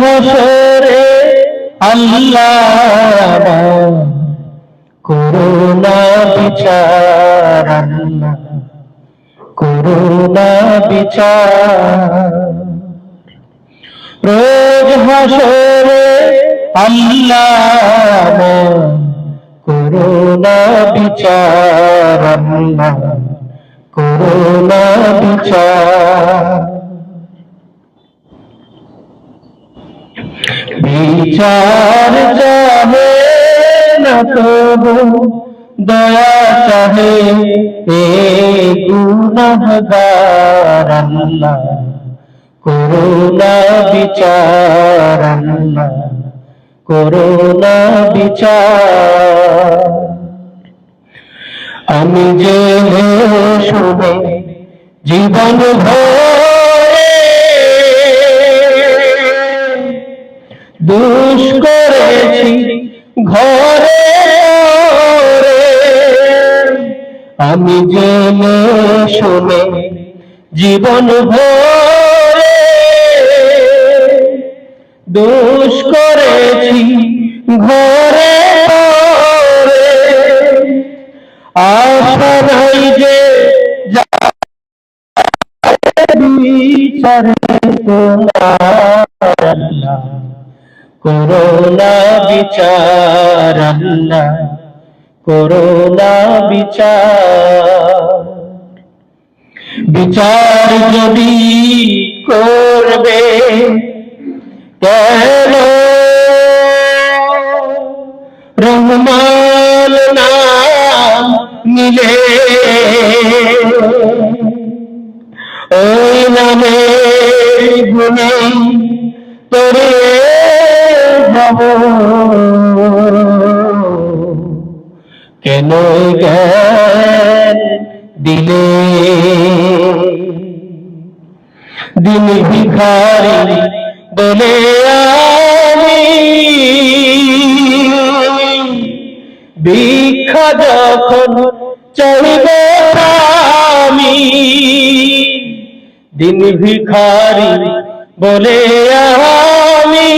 হাসরে আল্লাহ করুণা বিচার, আল্লাহ করুণা বিচার। রোজ হাসরে আল্লাহ করুণা বিচার, আল্লাহ করুণা বিচার। বিচার চাহে না তবু, দয়া চাহে এ গুণহগার করুণা বিচার করুণা বিচার। আমি যে শুনে জীবন ভরে দুষ করেছি ঘরে। আমি জেনে শুনে জীবন ভরে করেছি ঘরে। আশা নাই যে বিচার তোমার আল্লাহ করোনা বিচার, আল্লাহ। করোনা বিচার। বিচার যদি করবে কেন রহমান নাম মিলে ওই নামে গুণে তোরে কেন জ্ঞান দিলে? দিন ভিখারি বলে আমি ভিক্ষা যখন চাইব আমি, দিন ভিখারি বলে আমি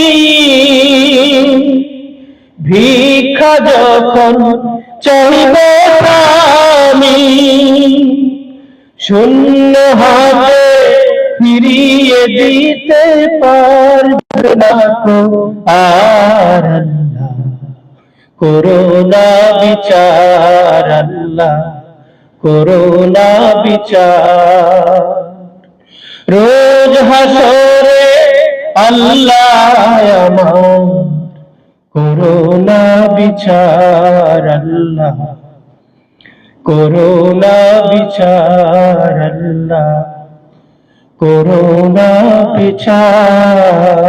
ভিক্ষা যখন চাইব আমি শূন্য হাতে ফিরিয়ে দিতে পারবে না তো আর করোনা বিচার আল্লাহ, করোনা বিচার। রোজ হাসরে আল্লাহ আমার করোনা বিচার আল্লাহ করোনা বিচার আল্লাহ করোনা বিচার।